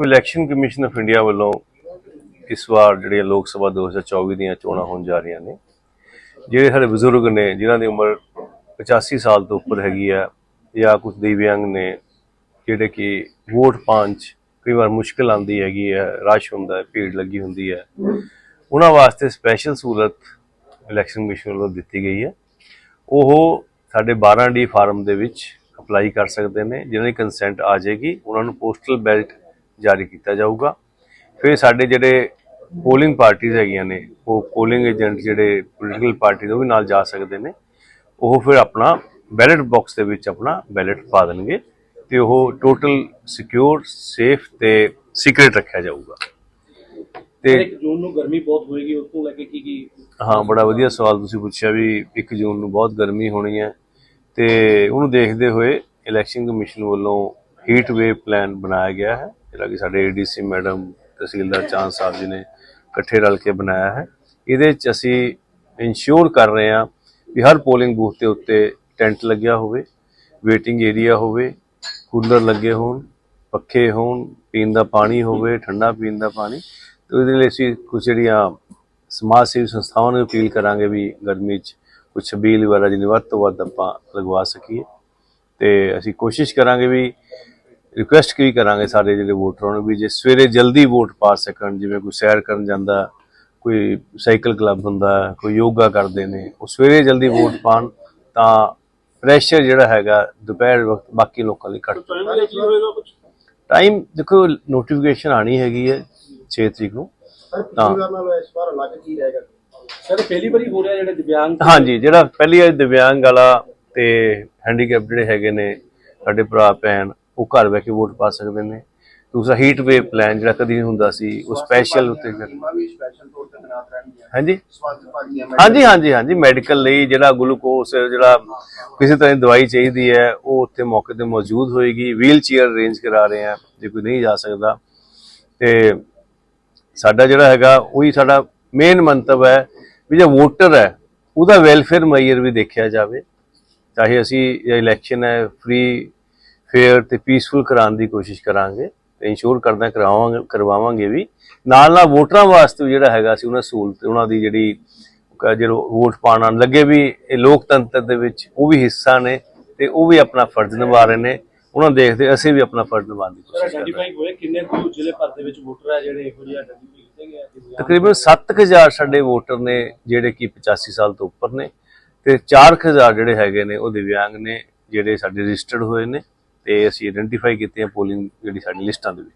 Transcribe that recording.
ਦੇਖੋ election commission of India ਵੱਲੋਂ ਇਸ ਵਾਰ ਜਿਹੜੀਆਂ ਲੋਕ ਸਭਾ 2024 ਦੀਆਂ ਚੋਣਾਂ ਹੋਣ ਜਾ ਰਹੀਆਂ ਨੇ, ਜਿਹੜੇ ਸਾਡੇ ਬਜ਼ੁਰਗ ਨੇ, ਜਿਨ੍ਹਾਂ ਦੀ ਉਮਰ 85 ਸਾਲ ਤੋਂ ਉੱਪਰ ਹੈਗੀ ਆ, ਜਾਂ ਕੁਝ ਦਿਵਿਆਂਗ ਨੇ, ਜਿਹੜੇ ਕਿ ਵੋਟ ਪਾਉਣ 'ਚ ਕਈ ਵਾਰ ਮੁਸ਼ਕਲ ਆਉਂਦੀ ਹੈਗੀ ਹੈ ਰਸ਼ ਹੁੰਦਾ ਹੈ, ਭੀੜ ਲੱਗੀ ਹੁੰਦੀ ਹੈ, ਉਹਨਾਂ ਵਾਸਤੇ ਸਪੈਸ਼ਲ ਸਹੂਲਤ ਇਲੈਕਸ਼ਨ ਕਮਿਸ਼ਨ ਵੱਲੋਂ ਦਿੱਤੀ ਗਈ ਹੈ। ਉਹ ਸਾਡੇ 12D ਫਾਰਮ ਦੇ ਵਿੱਚ ਅਪਲਾਈ ਕਰ ਸਕਦੇ ਨੇ, ਜਿਹਨਾਂ ਦੀ ਕੰਸੈਂਟ ਆ ਜਾਏਗੀ, ਉਹਨਾਂ ਨੂੰ ਪੋਸਟਲ ਬੈਲਟ ਜਾਰੀ ਕੀਤਾ ਜਾਊਗਾ। ਫਿਰ ਸਾਡੇ ਜਿਹੜੇ ਪੋਲਿੰਗ ਪਾਰਟੀਆਂ ਹੈਗੀਆਂ ਨੇ ਉਹ ਪੋਲਿੰਗ ਏਜੰਟ ਜਿਹੜੇ ਪੋਲੀਟੀਕਲ ਪਾਰਟੀ ਦੇ ਉਹ ਵੀ ਨਾਲ ਜਾ ਸਕਦੇ ਨੇ। ਉਹ ਫਿਰ ਆਪਣਾ ਬੈਲਟ ਬਾਕਸ ਦੇ ਵਿੱਚ ਆਪਣਾ ਬੈਲਟ ਪਾ ਦੇਣਗੇ ਤੇ ਉਹ ਟੋਟਲ ਸਿਕਿਉਰ ਸੇਫ ਤੇ ਸੀਕ੍ਰੀਟ ਰੱਖਿਆ ਜਾਊਗਾ। ਤੇ ਇੱਕ ਜੂਨ ਨੂੰ ਗਰਮੀ ਬਹੁਤ ਹੋਏਗੀ ਉਸ ਤੋਂ ਲੈ ਕੇ ਕੀ ਕੀ ਹਾਂ ਬੜਾ ਵਧੀਆ ਸਵਾਲ ਤੁਸੀਂ ਪੁੱਛਿਆ ਵੀ 1 ਜੂਨ ਨੂੰ ਬਹੁਤ ਗਰਮੀ ਹੋਣੀ ਹੈ ਤੇ ਉਹਨੂੰ ਦੇਖਦੇ ਹੋਏ ਇਲੈਕਸ਼ਨ ਕਮਿਸ਼ਨ ਵੱਲੋਂ ਹੀਟ ਵੇਵ ਪਲਾਨ ਬਣਾਇਆ ਗਿਆ ਹੈ। ਜਿਹੜਾ ਕਿ ਸਾਡੇ ਏਡੀਸੀ ਮੈਡਮ, ਤਹਿਸੀਲਦਾਰ ਚਾਂਦ ਸਾਹਿਬ ਜੀ ਨੇ ਇਕੱਠੇ ਰਲ ਕੇ ਬਣਾਇਆ ਹੈ। ਇਹਦੇ ਵਿੱਚ ਅਸੀਂ ਇਨਸ਼ੋਰ ਕਰ ਰਹੇ ਹਾਂ ਵੀ ਹਰ ਪੋਲਿੰਗ ਬੂਥ ਦੇ ਉੱਤੇ ਟੈਂਟ ਲੱਗਿਆ ਹੋਵੇ ਵੇਟਿੰਗ ਏਰੀਆ ਹੋਵੇ ਕੂਲਰ ਲੱਗੇ ਹੋਣ, ਪੱਖੇ ਹੋਣ, ਪੀਣ ਦਾ ਪਾਣੀ ਹੋਵੇ, ਠੰਡਾ ਪੀਣ ਦਾ ਪਾਣੀ। ਤੇ ਇਹਦੇ ਲਈ ਅਸੀਂ ਕੁਝ ਜਿਹੜੀਆਂ ਸਮਾਜ ਸੇਵੀ ਸੰਸਥਾਵਾਂ ਨੂੰ ਅਪੀਲ ਕਰਾਂਗੇ ਵੀ ਗਰਮੀ 'ਚ ਕੁਝ ਛਬੀਲ ਵਗੈਰਾ ਜਿੰਨੀ ਵੱਧ ਤੋਂ ਵੱਧ ਆਪਾਂ ਲਗਵਾ ਸਕੀਏ। ਤੇ ਅਸੀਂ ਕੋਸ਼ਿਸ਼ ਕਰਾਂਗੇ ਵੀ ਰਿਕੁਐਸਟ ਕੀ ਕਰਾਂਗੇ ਸਾਰੇ ਜਿਹੜੇ ਵੋਟਰਾਂ ਨੂੰ ਵੀ ਜੇ ਸਵੇਰੇ ਜਲਦੀ ਵੋਟ ਪਾ ਸਕਣ ਜਿਵੇਂ ਕੋਈ ਸੈਰ ਕਰਨ ਜਾਂਦਾ ਕੋਈ ਸਾਈਕਲ ਕਲੱਬ ਹੁੰਦਾ ਕੋਈ ਯੋਗਾ ਕਰਦੇ ਨੇ ਉਹ ਸਵੇਰੇ ਜਲਦੀ ਵੋਟ ਪਾਣ ਤਾਂ ਪ੍ਰੈਸ਼ਰ ਜਿਹੜਾ ਹੈਗਾ ਦੁਪਹਿਰ ਵਕਤ ਬਾਕੀ ਲੋਕਾਂ ਲਈ ਘੱਟ ਟਾਈਮ ਦੇਖੋ ਨੋਟੀਫਿਕੇਸ਼ਨ ਆਣੀ ਹੈਗੀ ਹੈ 6 ਤਰੀਕ ਨੂੰ ਤਾਂ ਇਸ ਵਾਰ ਅਲੱਗ ਕੀ ਰਹੇਗਾ ਸਰ ਪਹਿਲੀ ਵਾਰੀ ਹੋ ਰਿਹਾ ਜਿਹੜੇ ਦਿਵਿਆਂਗ ਹਾਂਜੀ ਜਿਹੜਾ ਪਹਿਲੀ ਵਾਰ ਦਿਵਿਆਂਗ ਵਾਲਾ ਤੇ ਹੈਂਡੀਕੈਪ ਜਿਹੜੇ ਹੈਗੇ ਨੇ ਸਾਡੇ ਭਰਾ ਭੈਣ ਉਹ ਘਰ ਬੈ ਕੇ ਵੋਟ ਪਾ ਸਕਦੇ ਨੇ। ਦੂਸਰਾ ਹੀਟ ਵੇਵ ਪਲਾਨ ਜਿਹੜਾ ਕਦੀ ਨਹੀਂ ਹੁੰਦਾ ਸੀ ਉਹ ਸਪੈਸ਼ਲ ਉੱਤੇ ਹਾਂਜੀ। ਹਾਂਜੀ ਹਾਂਜੀ ਹਾਂਜੀ। ਮੈਡੀਕਲ ਲਈ ਜਿਹੜਾ ਗਲੂਕੋਸ ਜਿਹੜਾ ਕਿਸੇ ਤਰ੍ਹਾਂ ਦੀ ਦਵਾਈ ਚਾਹੀਦੀ ਹੈ ਉਹ ਉੱਥੇ ਮੌਕੇ ਤੇ ਮੌਜੂਦ ਹੋਏਗੀ। ਵੀਲ ਚੇਅਰ ਅਰੇਂਜ ਕਰਾ ਰਹੇ ਆ ਜੇ ਕੋਈ ਨਹੀਂ ਜਾ ਸਕਦਾ। ਤੇ ਸਾਡਾ ਜਿਹੜਾ ਹੈਗਾ ਉਹੀ ਸਾਡਾ ਮੇਨ ਮੰਤਵ ਹੈ ਵੀ ਜੇ ਵੋਟਰ ਹੈ ਉਹਦਾ ਵੈਲਫੇਅਰ ਮੈਇਰ ਵੀ ਦੇਖਿਆ ਜਾਵੇ। ਚਾਹੇ ਅਸੀਂ ਇਲੈਕਸ਼ਨ ਹੈ ਫ੍ਰੀ ਫੇਅਰ ਤੇ ਪੀਸਫੁਲ ਕਰਾਉਣ ਦੀ ਕੋਸ਼ਿਸ਼ ਕਰਾਂਗੇ ਤੇ ਇਨਸ਼ੋਰ ਕਰਦਾ ਕਰਾਵਾਂਗੇ ਕਰਵਾਵਾਂਗੇ ਵੀ। ਨਾਲ ਨਾਲ ਵੋਟਰਾਂ ਵਾਸਤੇ ਜਿਹੜਾ ਹੈਗਾ ਸੀ ਉਹਨਾਂ ਸਹੂਲਤ ਉਹਨਾਂ ਦੀ ਜਿਹੜੀ ਜਦੋਂ ਵੋਟ ਪਾਉਣ ਲੱਗੇ ਵੀ ਇਹ ਲੋਕਤੰਤਰ ਦੇ ਵਿੱਚ ਉਹ ਵੀ ਹਿੱਸਾ ਨੇ ਤੇ ਉਹ ਵੀ ਆਪਣਾ ਫਰਜ਼ ਨਿਭਾ ਰਹੇ ਨੇ। ਉਹਨਾਂ ਦੇਖਦੇ ਅਸੀਂ ਵੀ ਆਪਣਾ ਫਰਜ਼ ਨਿਭਾਉਣ ਦੀ ਕੋਸ਼ਿਸ਼ ਕਰ ਰਹੇ ਹਾਂ। ਆਈਡੈਂਟੀਫਾਈ ਹੋਏ ਕਿੰਨੇ ਕੁ ਜ਼ਿਲ੍ਹੇ ਭਰ ਦੇ ਵਿੱਚ ਵੋਟਰ ਹੈ ਜਿਹੜੇ ਇਹੋ ਜਿਹੇ ਆਈਡੈਂਟੀਫਾਈ ਕੀਤੇ ਗਏ ਆ? ਦਿਵਿਆਂਗ? ਤਕਰੀਬਨ 7000 ਸਾਡੇ ਵੋਟਰ ਨੇ ਜਿਹੜੇ ਕਿ 85 ਸਾਲ ਤੋਂ ਉੱਪਰ ਨੇ ਤੇ 4000 ਜਿਹੜੇ ਹੈਗੇ ਨੇ ਉਹ ਦਿਵਿਆਂਗ ਨੇ ਜਿਹੜੇ ਸਾਡੇ ਰਜਿਸਟਰਡ ਹੋਏ ਨੇ। ਤੇ ਅਸੀਂ ਆਇਡੈਂਟੀਫਾਈ ਕੀਤੇ ਆ ਪੋਲਿੰਗ ਜਿਹੜੀ ਸਾਡੀ ਲਿਸਟਾਂ ਦੇ ਵਿੱਚ।